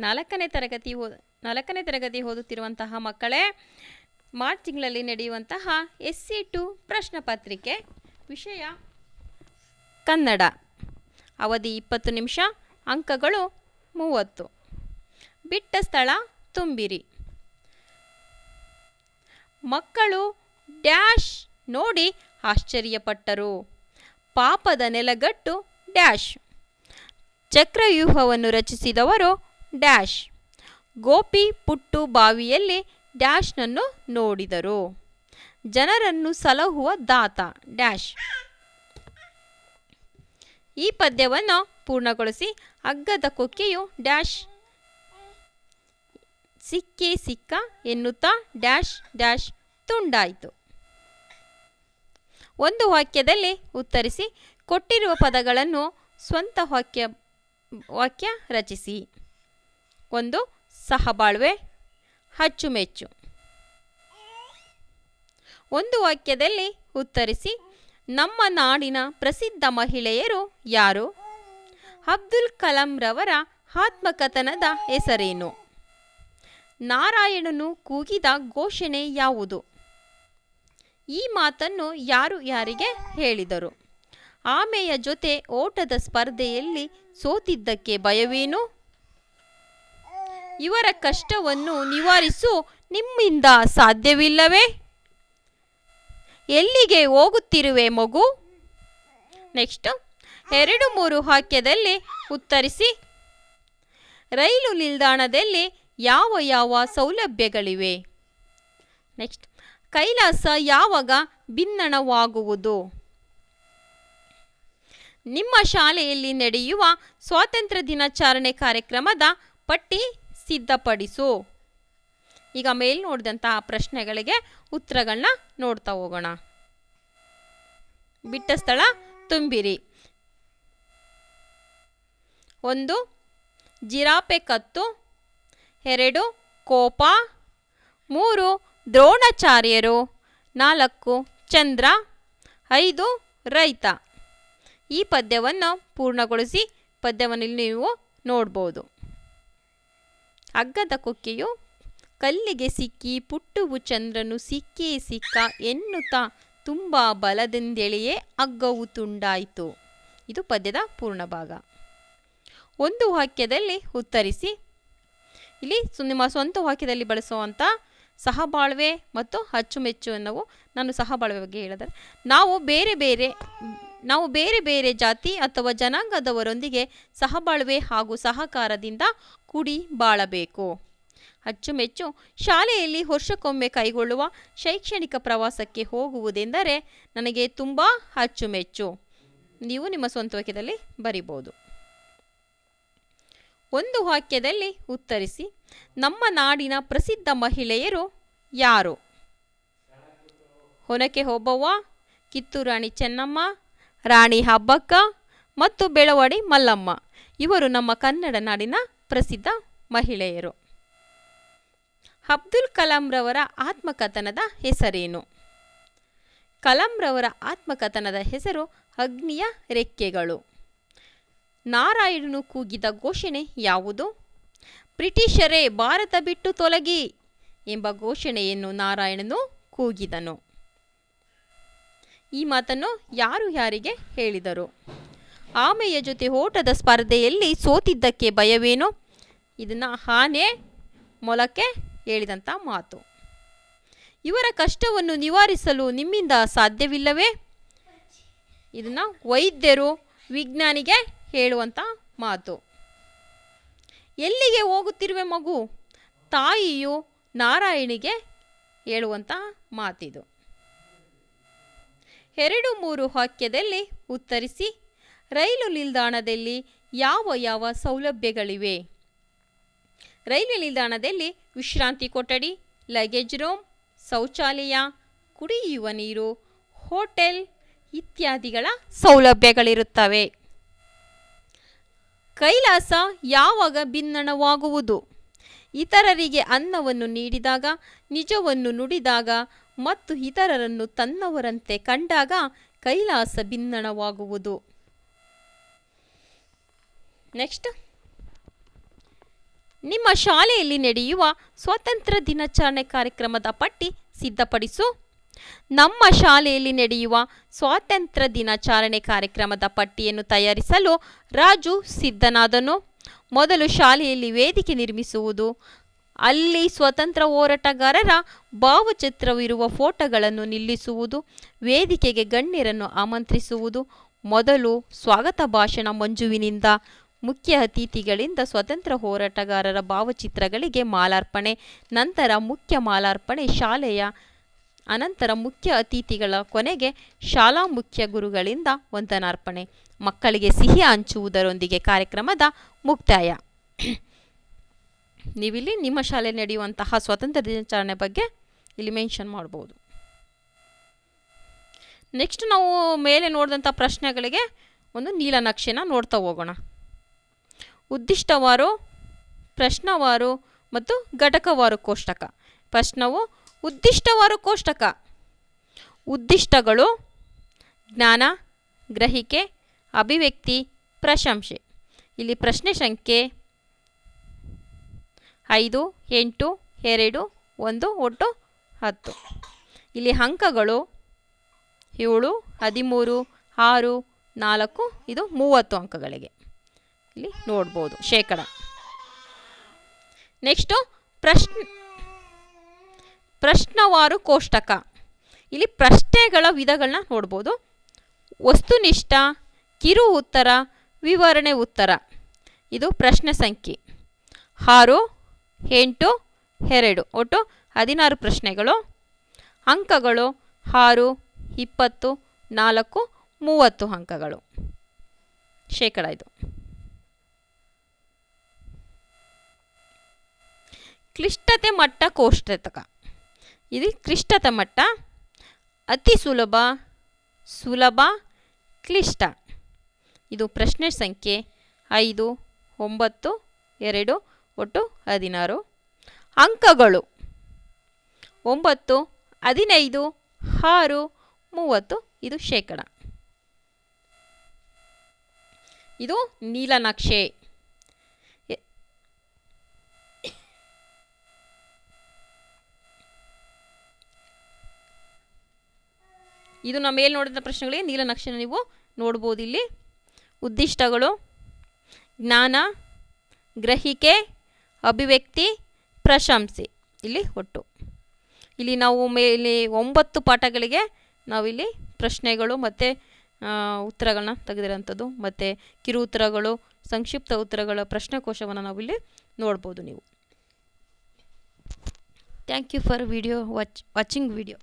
ನಾಲ್ಕನೇ ತರಗತಿ ಓ ನಾಲ್ಕನೇ ತರಗತಿ ಓದುತ್ತಿರುವಂತಹ ಮಕ್ಕಳೇ, ಮಾರ್ಚ್ ತಿಂಗಳಲ್ಲಿ ನಡೆಯುವಂತಹ ಎಸ್ ಸಿ ಟು ಪ್ರಶ್ನೆ ಪತ್ರಿಕೆ ವಿಷಯ ಕನ್ನಡ. ಅವಧಿ ಇಪ್ಪತ್ತು ನಿಮಿಷ, ಅಂಕಗಳು ಮೂವತ್ತು. ಬಿಟ್ಟ ಸ್ಥಳ ತುಂಬಿರಿ. ಮಕ್ಕಳು ಡ್ಯಾಶ್ ನೋಡಿ ಆಶ್ಚರ್ಯಪಟ್ಟರು. ಪಾಪದ ನೆಲಗಟ್ಟು ಡ್ಯಾಶ್. ಚಕ್ರವ್ಯೂಹವನ್ನು ರಚಿಸಿದವರು ಡ್ಯಾಶ್. ಗೋಪಿ ಪುಟ್ಟು ಬಾವಿಯಲ್ಲಿ ಡ್ಯಾಶ್ನನ್ನು ನೋಡಿದರು. ಜನರನ್ನು ಸಲಹುವ ದಾತ ಡ್ಯಾಶ್. ಈ ಪದ್ಯವನ್ನು ಪೂರ್ಣಗೊಳಿಸಿ ಅಗ್ಗದ ಕೊಕ್ಕೆಯು ಡ್ಯಾಶ್. ಸಿಕ್ಕಿ ಸಿಕ್ಕ ಎನ್ನುತ್ತಾ ಡ್ಯಾಶ್ ಡ್ಯಾಶ್ ತುಂಡಾಯಿತು. ಒಂದು ವಾಕ್ಯದಲ್ಲಿ ಉತ್ತರಿಸಿ, ಕೊಟ್ಟಿರುವ ಪದಗಳನ್ನು ಸ್ವಂತ ವಾಕ್ಯ ವಾಕ್ಯ ರಚಿಸಿ. ಒಂದು ಸಹಬಾಳ್ವೆ ಅಚ್ಚುಮೆಚ್ಚು. ಒಂದು ವಾಕ್ಯದಲ್ಲಿ ಉತ್ತರಿಸಿ, ನಮ್ಮ ನಾಡಿನ ಪ್ರಸಿದ್ಧ ಮಹಿಳೆಯರು ಯಾರು? ಅಬ್ದುಲ್ ಕಲಾಂರವರ ಆತ್ಮಕಥನದ ಹೆಸರೇನು? ನಾರಾಯಣನು ಕೂಗಿದ ಘೋಷಣೆ ಯಾವುದು? ಈ ಮಾತನ್ನು ಯಾರು ಯಾರಿಗೆ ಹೇಳಿದರು? ಆಮೆಯ ಜೊತೆ ಓಟದ ಸ್ಪರ್ಧೆಯಲ್ಲಿ ಸೋತಿದ್ದಕ್ಕೆ ಭಯವೇನು? ಇವರ ಕಷ್ಟವನ್ನು ನಿವಾರಿಸು ನಿಮ್ಮಿಂದ ಸಾಧ್ಯವಿಲ್ಲವೇ? ಎಲ್ಲಿಗೆ ಹೋಗುತ್ತಿರುವೆ ಮಗು? ನೆಕ್ಸ್ಟ್, ಎರಡು ಮೂರು ವಾಕ್ಯದಲ್ಲಿ ಉತ್ತರಿಸಿ. ರೈಲು ನಿಲ್ದಾಣದಲ್ಲಿ ಯಾವ ಯಾವ ಸೌಲಭ್ಯಗಳಿವೆ? ನೆಕ್ಸ್ಟ್, ಕೈಲಾಸ ಯಾವಾಗ ಭಿನ್ನಣವಾಗುವುದು ನಿಮ್ಮ ಶಾಲೆಯಲ್ಲಿ ನಡೆಯುವ ಸ್ವಾತಂತ್ರ್ಯ ದಿನಾಚರಣೆ ಕಾರ್ಯಕ್ರಮದ ಪಟ್ಟಿ ಸಿದ್ಧಪಡಿಸು. ಈಗ ಮೇಲ್ ನೋಡಿದಂತಹ ಪ್ರಶ್ನೆಗಳಿಗೆ ಉತ್ತರಗಳನ್ನ ನೋಡ್ತಾ ಹೋಗೋಣ. ಬಿಟ್ಟ ಸ್ಥಳ ತುಂಬಿರಿ. ಒಂದು ಜಿರಾಪೆ ಕತ್ತು. ಎರಡು, ಕೋಪ. ಮೂರು, ದ್ರೋಣಾಚಾರ್ಯರು. ನಾಲ್ಕು, ಚಂದ್ರ. ಐದು, ರೈತ. ಈ ಪದ್ಯವನ್ನು ಪೂರ್ಣಗೊಳಿಸಿ ಪದ್ಯವನ್ನು ನೀವು ನೋಡ್ಬೋದು. ಹಗ್ಗದ ಕೊಕ್ಕೆಯು ಕಲ್ಲಿಗೆ ಸಿಕ್ಕಿ ಪುಟ್ಟುವು ಚಂದ್ರನು ಸಿಕ್ಕೇ ಸಿಕ್ಕ ಎನ್ನುತ್ತಾ ತುಂಬ ಬಲದಿಂದೆಳೆಯೇ ಹಗ್ಗವು ತುಂಡಾಯಿತು. ಇದು ಪದ್ಯದ ಪೂರ್ಣ ಭಾಗ. ಒಂದು ವಾಕ್ಯದಲ್ಲಿ ಉತ್ತರಿಸಿ. ಇಲ್ಲಿ ನಿಮ್ಮ ಸ್ವಂತ ವಾಕ್ಯದಲ್ಲಿ ಬಳಸುವಂಥ ಸಹಬಾಳ್ವೆ ಮತ್ತು ಅಚ್ಚುಮೆಚ್ಚು ಅನ್ನವು ನಾನು ಸಹಬಾಳ್ವೆ ಬಗ್ಗೆ ಹೇಳಿದರೆ ನಾವು ಬೇರೆ ಬೇರೆ ನಾವು ಬೇರೆ ಬೇರೆ ಜಾತಿ ಅಥವಾ ಜನಾಂಗದವರೊಂದಿಗೆ ಸಹಬಾಳ್ವೆ ಹಾಗೂ ಸಹಕಾರದಿಂದ ಕೂಡಿ ಬಾಳಬೇಕು. ಅಚ್ಚುಮೆಚ್ಚು ಶಾಲೆಯಲ್ಲಿ ವರ್ಷಕ್ಕೊಮ್ಮೆ ಕೈಗೊಳ್ಳುವ ಶೈಕ್ಷಣಿಕ ಪ್ರವಾಸಕ್ಕೆ ಹೋಗುವುದೆಂದರೆ ನನಗೆ ತುಂಬ ಅಚ್ಚುಮೆಚ್ಚು ನೀವು ನಿಮ್ಮ ಸ್ವಂತ ವಾಕ್ಯದಲ್ಲಿ ಬರಿಬೋದು ಒಂದು ವಾಕ್ಯದಲ್ಲಿ ಉತ್ತರಿಸಿ, ನಮ್ಮ ನಾಡಿನ ಪ್ರಸಿದ್ಧ ಮಹಿಳೆಯರು ಯಾರು? ಹೊನಕೆ ಓಬವ್ವ ಕಿತ್ತೂರಾಣಿ ಚೆನ್ನಮ್ಮ ರಾಣಿ ಹಬ್ಬಕ್ಕ ಮತ್ತು ಬೆಳವಾಡಿ ಮಲ್ಲಮ್ಮ. ಇವರು ನಮ್ಮ ಕನ್ನಡ ನಾಡಿನ ಪ್ರಸಿದ್ಧ ಮಹಿಳೆಯರು. ಅಬ್ದುಲ್ ಕಲಾಂರವರ ಆತ್ಮಕಥನದ ಹೆಸರೇನು? ಕಲಾಂರವರ ಆತ್ಮಕಥನದ ಹೆಸರು ಅಗ್ನಿಯ ರೆಕ್ಕೆಗಳು. ನಾರಾಯಣನು ಕೂಗಿದ ಘೋಷಣೆ ಯಾವುದು? ಬ್ರಿಟಿಷರೇ ಭಾರತ ಬಿಟ್ಟು ತೊಲಗಿ ಎಂಬ ಘೋಷಣೆಯನ್ನು ನಾರಾಯಣನು ಕೂಗಿದನು. ಈ ಮಾತನ್ನು ಯಾರು ಯಾರಿಗೆ ಹೇಳಿದರು? ಆಮೆಯ ಜೊತೆ ಓಟದ ಸ್ಪರ್ಧೆಯಲ್ಲಿ ಸೋತಿದ್ದಕ್ಕೆ ಭಯವೇನು? ಇದನ್ನು ಆನೆ ಮೊಲಕ್ಕೆ ಹೇಳಿದಂಥ ಮಾತು. ಇವರ ಕಷ್ಟವನ್ನು ನಿವಾರಿಸಲು ನಿಮ್ಮಿಂದ ಸಾಧ್ಯವಿಲ್ಲವೇ? ಇದನ್ನು ವೈದ್ಯರು, ವಿಜ್ಞಾನಿಗೆ ಹೇಳುವಂಥ ಮಾತು. ಎಲ್ಲಿಗೆ ಹೋಗುತ್ತಿರುವೆ ಮಗು? ತಾಯಿಯು ನಾರಾಯಣಿಗೆ ಹೇಳುವಂಥ ಮಾತಿದು. ಎರಡು ಮೂರು ವಾಕ್ಯದಲ್ಲಿ ಉತ್ತರಿಸಿ, ರೈಲು ನಿಲ್ದಾಣದಲ್ಲಿ ಯಾವ ಯಾವ ಸೌಲಭ್ಯಗಳಿವೆ? ರೈಲು ನಿಲ್ದಾಣದಲ್ಲಿ ವಿಶ್ರಾಂತಿ ಕೊಠಡಿ, ಲಗೇಜ್ ರೂಮ್, ಶೌಚಾಲಯ, ಕುಡಿಯುವ ನೀರು, ಹೋಟೆಲ್ ಇತ್ಯಾದಿಗಳ ಸೌಲಭ್ಯಗಳಿರುತ್ತವೆ. ಕೈಲಾಸ ಯಾವಾಗ ಭಿನ್ನಣವಾಗುವುದು ಇತರರಿಗೆ ಅನ್ನವನ್ನು ನೀಡಿದಾಗ, ನಿಜವನ್ನು ನುಡಿದಾಗ ಮತ್ತು ಇತರರನ್ನು ತನ್ನವರಂತೆ ಕಂಡಾಗ ಕೈಲಾಸ ಭಿನ್ನಣವಾಗುವುದು ನೆಕ್ಸ್ಟ್. ನಿಮ್ಮ ಶಾಲೆಯಲ್ಲಿ ನಡೆಯುವ ಸ್ವಾತಂತ್ರ್ಯ ದಿನಾಚರಣೆ ಕಾರ್ಯಕ್ರಮದ ಪಟ್ಟಿ ಸಿದ್ಧಪಡಿಸು. ನಮ್ಮ ಶಾಲೆಯಲ್ಲಿ ನಡೆಯುವ ಸ್ವಾತಂತ್ರ್ಯ ದಿನಾಚರಣೆ ಕಾರ್ಯಕ್ರಮದ ಪಟ್ಟಿಯನ್ನು ತಯಾರಿಸಲು ರಾಜು ಸಿದ್ಧನಾದನು. ಮೊದಲು ಶಾಲೆಯಲ್ಲಿ ವೇದಿಕೆ ನಿರ್ಮಿಸುವುದು ಅಲ್ಲಿ ಸ್ವತಂತ್ರ ಹೋರಾಟಗಾರರ ಭಾವಚಿತ್ರವಿರುವ ಫೋಟೋಗಳನ್ನು ನಿಲ್ಲಿಸುವುದು, ವೇದಿಕೆಗೆ ಗಣ್ಯರನ್ನು ಆಮಂತ್ರಿಸುವುದು, ಮೊದಲು ಸ್ವಾಗತ ಭಾಷಣ ಮಂಜುವಿನಿಂದ, ಮುಖ್ಯ ಅತಿಥಿಗಳಿಂದ ಸ್ವತಂತ್ರ ಹೋರಾಟಗಾರರ ಭಾವಚಿತ್ರಗಳಿಗೆ ಮಾಲಾರ್ಪಣೆ, ನಂತರ ಮುಖ್ಯ ಮಾಲಾರ್ಪಣೆ ಶಾಲೆಯ, ಅನಂತರ ಮುಖ್ಯ ಅತಿಥಿಗಳ ಕೊನೆಗೆ ಶಾಲಾ ಮುಖ್ಯ ಗುರುಗಳಿಂದ ವಂದನಾರ್ಪಣೆ, ಮಕ್ಕಳಿಗೆ ಸಿಹಿ ಹಂಚುವುದರೊಂದಿಗೆ ಕಾರ್ಯಕ್ರಮದ ಮುಕ್ತಾಯ. ನೀವಿಲ್ಲಿ ನಿಮ್ಮ ಶಾಲೆ ನಡೆಯುವಂತಹ ಸ್ವಾತಂತ್ರ್ಯ ದಿನಾಚರಣೆ ಬಗ್ಗೆ ಇಲ್ಲಿ ಮೆನ್ಷನ್ ಮಾಡ್ಬೋದು. ನೆಕ್ಸ್ಟ್ ನಾವು ಮೇಲೆ ನೋಡಿದಂಥ ಪ್ರಶ್ನೆಗಳಿಗೆ ಒಂದು ನೀಲನಕ್ಷೆನ ನೋಡ್ತಾ ಹೋಗೋಣ. ಉದ್ದಿಷ್ಟವಾರು, ಪ್ರಶ್ನವಾರು ಮತ್ತು ಘಟಕವಾರು ಕೋಷ್ಟಕ. ಪ್ರಶ್ನವು ಉದ್ದಿಷ್ಟವಾರು ಕೋಷ್ಟಕ. ಉದ್ದಿಷ್ಟಗಳು, ಜ್ಞಾನ, ಗ್ರಹಿಕೆ, ಅಭಿವ್ಯಕ್ತಿ, ಪ್ರಶಂಸೆ. ಇಲ್ಲಿ ಪ್ರಶ್ನೆ ಸಂಖ್ಯೆ ಐದು, ಎಂಟು, ಎರಡು, ಒಂದು, ಒಟ್ಟು ಹತ್ತು. ಇಲ್ಲಿ ಅಂಕಗಳು ಏಳು, ಹದಿಮೂರು, ಆರು, ನಾಲ್ಕು, ಇದು ಮೂವತ್ತು ಅಂಕಗಳಿಗೆ. ಇಲ್ಲಿ ನೋಡ್ಬೋದು ಶೇಕಡ. ನೆಕ್ಸ್ಟು ಪ್ರಶ್ನ, ಪ್ರಶ್ನವಾರು ಕೋಷ್ಟಕ. ಇಲ್ಲಿ ಪ್ರಶ್ನೆಗಳ ವಿಧಗಳನ್ನ ನೋಡ್ಬೋದು. ವಸ್ತುನಿಷ್ಠ, ಕಿರು ಉತ್ತರ, ವಿವರಣೆ ಉತ್ತರ. ಇದು ಪ್ರಶ್ನೆ ಸಂಖ್ಯೆ. ಆರು ಎಂಟು, ಎರಡು. ಒಟ್ಟು ಹದಿನಾರು ಪ್ರಶ್ನೆಗಳು. ಅಂಕಗಳು ಆರು, ಇಪ್ಪತ್ತು, ನಾಲ್ಕು, ಮೂವತ್ತು ಅಂಕಗಳು. ಶೇಕಡ ಇದು ಕ್ಲಿಷ್ಟತೆ ಮಟ್ಟ ಕೋಷ್ಟಕ ಇದು ಕ್ಲಿಷ್ಟತೆ ಮಟ್ಟ. ಅತಿ ಸುಲಭ ಸುಲಭ, ಕ್ಲಿಷ್ಟ. ಇದು ಪ್ರಶ್ನೆ ಸಂಖ್ಯೆ ಐದು, ಒಂಬತ್ತು, ಎರಡು ಒಟ್ಟು ಹದಿನಾರು ಅಂಕಗಳು. ಒಂಬತ್ತು, ಹದಿನೈದು, ಆರು, ಮೂವತ್ತು, ಇದು ಶೇಕಡ. ಇದು ನೀಲನಕ್ಷೆ ಇದು ನಮ್ಮ ಮೇಲೆ ನೋಡಿದ ಪ್ರಶ್ನೆಗಳಿಗೆ ನೀಲನಕ್ಷೆನ ನೀವು ನೋಡ್ಬೋದು ಇಲ್ಲಿ. ಉದ್ದಿಷ್ಟಗಳು, ಜ್ಞಾನ, ಗ್ರಹಿಕೆ ಅಭಿವ್ಯಕ್ತಿ ಪ್ರಶಂಸೆ. ಇಲ್ಲಿ ಒಟ್ಟು. ಇಲ್ಲಿ ನಾವು ಮೇಲೆ ಒಂಬತ್ತು ಪಾಠಗಳಿಗೆ ನಾವಿಲ್ಲಿ ಪ್ರಶ್ನೆಗಳು ಮತ್ತು ಉತ್ತರಗಳನ್ನ ತೆಗೆದಿರೋಂಥದ್ದು ಮತ್ತು ಕಿರು ಉತ್ತರಗಳು, ಸಂಕ್ಷಿಪ್ತ ಉತ್ತರಗಳ ಪ್ರಶ್ನೆಕೋಶವನ್ನು ನಾವಿಲ್ಲಿ ನೋಡ್ಬೋದು ನೀವು. Thank you for video watch watching video